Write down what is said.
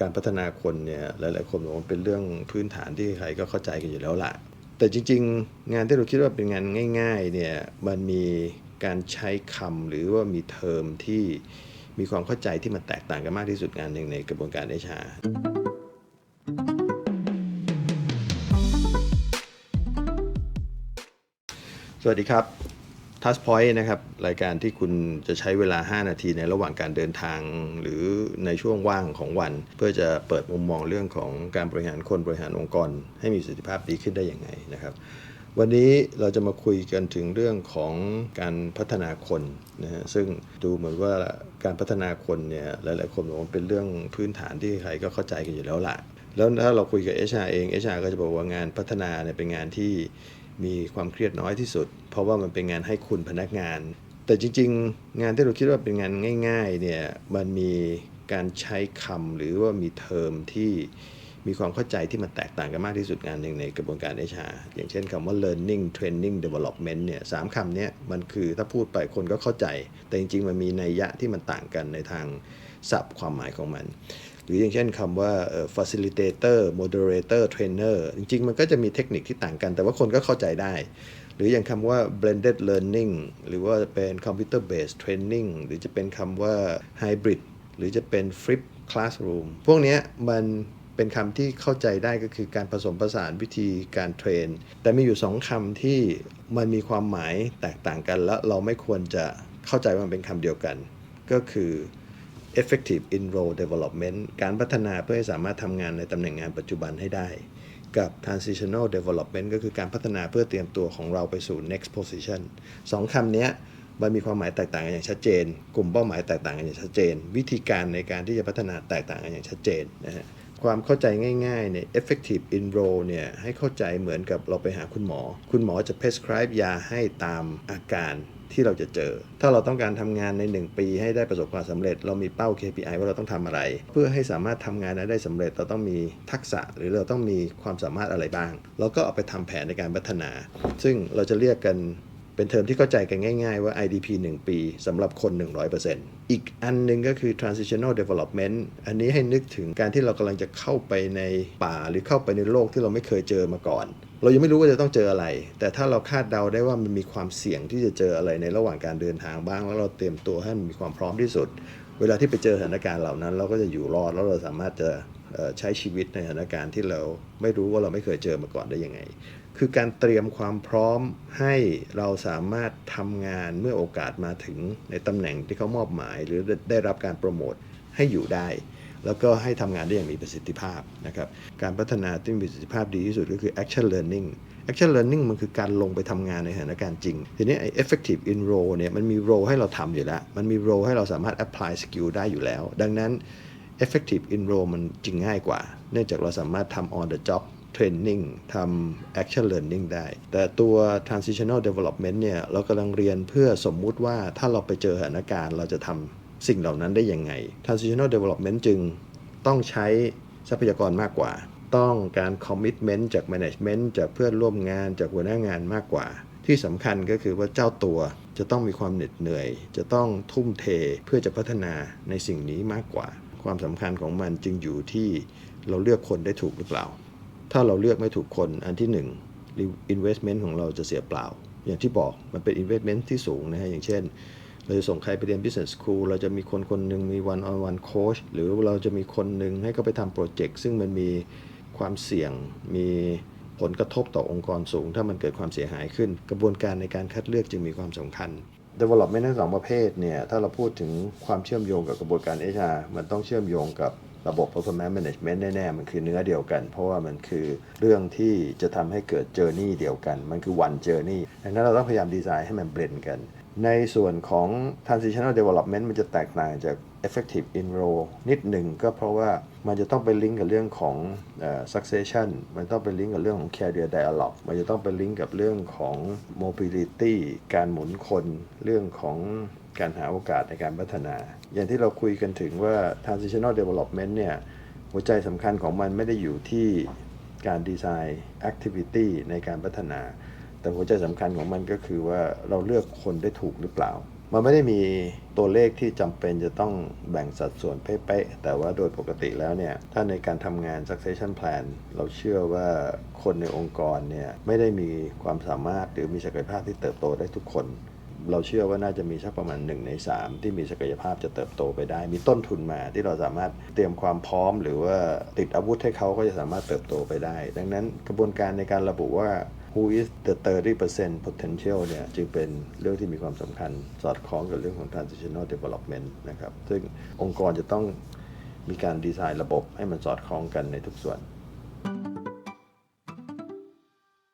การพัฒนาคนเนี่ยหลาย ๆ คนบอกว่าเป็นเรื่องพื้นฐานที่ใครก็เข้าใจกันอยู่แล้วล่ะ แต่จริง ๆ งานที่เราคิดว่าเป็นงานง่าย ๆ เนี่ยมันมีการใช้คำหรือว่ามีเทอมที่มีความเข้าใจที่มันแตกต่างกันมากที่สุดงานหนึ่งในกระบวนการ HR สวัสดีครับ Touch Point นะครับรายการที่คุณจะใช้เวลา 5 นาทีในระหว่างการเดินทาง หรือในช่วงว่างของวัน เพื่อจะเปิดมุมมองเรื่องของการบริหารคนบริหารองค์กร ให้มีประสิทธิภาพดีขึ้นได้อยังไงนะครับ วันนี้เราจะมาคุยกันถึงเรื่องของการพัฒนาคนนะฮะซึ่งดูเหมือนว่าการพัฒนาคนเนี่ยหลายๆคนบอกว่าเป็นเรื่องพื้นฐานที่ใครก็เข้าใจกันอยู่แล้วล่ะแล้วถ้าเราคุยกับ HR เอง HR ก็จะบอกว่างานพัฒนาเนี่ยเป็นงานที่ มีความเครียดน้อยที่สุด เพราะว่ามันเป็นงานให้คุณพนักงาน แต่จริง ๆ งานที่เราคิดว่าเป็นงานง่ายๆเนี่ยมันมีการใช้คำหรือว่ามีเทอมที่มีความเข้าใจที่มันแตกต่างกันมากที่สุดงานหนึ่งในกระบวนการ HR อย่างเช่นคำว่า learning training development เนี่ยสามคำเนี้ยมันคือถ้าพูดไปคนก็เข้าใจ แต่จริง ๆ มันมีนัยยะที่มันต่างกันในทางศัพท์ความหมายของมัน รืออย่างเช่นคำว่า facilitator moderator trainer จริง ๆ มันก็จะมีเทคนิคที่ต่างกัน แต่ว่าคนก็เข้าใจได้ หรืออย่างคำว่า blended learning หรือว่าเป็น computer based training หรือจะเป็นคำว่า hybrid หรือจะเป็น flip classroom พวกนี้มันเป็นคำที่เข้าใจได้ก็คือการผสมผสานวิธีการเทรน แต่มีอยู่สองคำที่มันมีความหมายแตกต่างกันและเราไม่ควรจะเข้าใจว่ามันเป็นคำเดียวกัน ก็คือ effective in role development การพัฒนาเพื่อให้สามารถทำงานในตำแหน่งงานปัจจุบันให้ได้ กับ transitional development ก็คือการพัฒนาเพื่อเตรียมตัวของเราไปสู่ next position สองคำนี้มันมีความหมายแตกต่างกันอย่างชัดเจน กลุ่มเป้าหมายแตกต่างกันอย่างชัดเจน วิธีการในการที่จะพัฒนาแตกต่างกันอย่างชัดเจนนะฮะ ความเข้าใจง่ายๆเนี่ย effective in role เนี่ยให้เข้าใจเหมือนกับเราไปหาคุณหมอ คุณหมอจะ prescribe ยาให้ตามอาการที่เราจะเจอ ถ้าเราต้องการทำงานใน 1 ปีให้ได้ประสบความสำเร็จ เรามีเป้า KPI ว่าเราต้องทำอะไร เพื่อให้สามารถทำงานนั้นได้สำเร็จ เราต้องมีทักษะหรือเราต้องมีความสามารถอะไรบ้างเราก็เอาไปทำแผนในการพัฒนา ซึ่งเราจะเรียกกัน เป็นเทอมที่เข้าใจกันง่ายๆว่า IDP 1 ปีสำหรับคน 100%อีกอันหนึงก็คือ transitional development อันนี้ให้นึกถึงการที่เรากำลังจะเข้าไปในป่าหรือเข้าไปในโลกที่เราไม่เคยเจอมาก่อน เรายังไม่รู้ว่าจะต้องเจออะไร แต่ถ้าเราคาดเดาได้ว่ามันมีความเสี่ยงที่จะเจออะไรในระหว่างการเดินทางบ้าง แล้วเราเตรียมตัวให้มันมีความพร้อมที่สุด เวลาที่ไปเจอสถานการณ์เหล่านั้น เราก็จะอยู่รอดแล้วเราสามารถจะเอ่อ ใช้ชีวิตในสถานการณ์ที่เราไม่รู้ว่าเราไม่เคยเจอมาก่อนได้ยังไง คือการเตรียมความพร้อมให้เราสามารถทำงานเมื่อโอกาสมาถึงในตำแหน่งที่เขามอบหมาย หรือได้รับการโปรโมทให้อยู่ได้ แล้วก็ให้ทำงานได้อย่างมีประสิทธิภาพนะครับ การพัฒนาที่มีประสิทธิภาพดีที่สุดก็คือ action learning action learning มันคือการลงไปทำงานในสถานการณ์จริง ทีนี้ไอ้ effective in role เนี่ยมันมี role ให้เราทำอยู่แล้ว มันมี role ให้เราสามารถ apply skill ได้อยู่แล้ว ดังนั้น effective in role มันจริงง่ายกว่า เนื่องจากเราสามารถทำ on the job training ทำ action learning ได้ แต่ตัว transitional development เนี่ยเรากำลังเรียนเพื่อสมมุติว่าถ้าเราไปเจอสถานการณ์ เราจะทำสิ่งเหล่านั้นได้ยังไง transitional development จึงต้องใช้ทรัพยากรมากกว่า ต้องการ commitment จาก management จากเพื่อนร่วมงานจากหัวหน้างานมากกว่า ที่สำคัญก็คือว่าเจ้าตัวจะต้องมีความเหน็ดเหนื่อย จะต้องทุ่มเทเพื่อจะพัฒนาในสิ่งนี้มากกว่า ความสำคัญของมันจึงอยู่ที่เราเลือกคนได้ถูกหรือเปล่า ถ้าเราเลือกไม่ถูกคนอันที่หนึ่ง investment ของเราจะเสียเปล่า อย่างที่บอกมันเป็น investment ที่สูงนะฮะอย่างเช่น เราจะส่งใครไปเรียน business school เราจะมีคนคนหนึ่งมี one on one coach หรือเราจะมีคนหนึ่งให้เขาไปทำโปรเจกต์ซึ่งมันมีความเสี่ยงมีผลกระทบต่อองค์กรสูง ถ้ามันเกิดความเสียหายขึ้น กระบวนการในการคัดเลือกจึงมีความสำคัญ development ทั้งสองประเภทเนี่ยถ้าเราพูดถึงความเชื่อมโยงกับกระบวนการ HR มันต้องเชื่อมโยงกับระบบ performance management แน่ๆ มันคือเนื้อเดียวกัน เพราะว่ามันคือเรื่องที่จะทำให้เกิด journey เดียวกัน มันคือ one journey ดังนั้นเราต้องพยายามดีไซน์ให้มันเบลนกันในส่วนของ transitional development มันจะแตกต่างจาก effective in role นิดหนึ่งก็เพราะว่ามันจะต้องไปลิงก์กับเรื่องของ succession มันต้องไปลิงก์กับเรื่องของ career dialogue มันจะต้องไปลิงก์กับเรื่องของ mobility การหมุนคน เรื่องของการหาโอกาสในการพัฒนา อย่างที่เราคุยกันถึงว่า transitional development เนี่ย หัวใจสำคัญของมันไม่ได้อยู่ที่การดีไซน์ activity ในการพัฒนา แต่หัวใจสำคัญของมันก็คือว่าเราเลือกคนได้ถูกหรือเปล่า มันไม่ได้มีตัวเลขที่จำเป็นจะต้องแบ่งสัดส่วนเป๊ะๆแต่ว่าโดยปกติแล้วเนี่ย ถ้าในการทำงาน succession plan เราเชื่อว่าคนในองค์กรเนี่ยไม่ได้มีความสามารถหรือมีศักยภาพที่เติบโตได้ทุกคนเราเชื่อว่าน่าจะมีสักประมาณ1ใน3 ที่มีศักยภาพจะเติบโตไปได้ มีต้นทุนมาที่เราสามารถเตรียมความพร้อม หรือว่าติดอาวุธให้เขาก็จะสามารถเติบโตไปได้ ดังนั้นกระบวนการในการระบุว่า who is the 30% potential เนี่ยจึงเป็นเรื่องที่มีความสำคัญสอดคล้องกับเรื่องของ transitional development นะครับ ซึ่งองค์กรจะต้องมีการดีไซน์ระบบให้มันสอดคล้องกันในทุกส่วน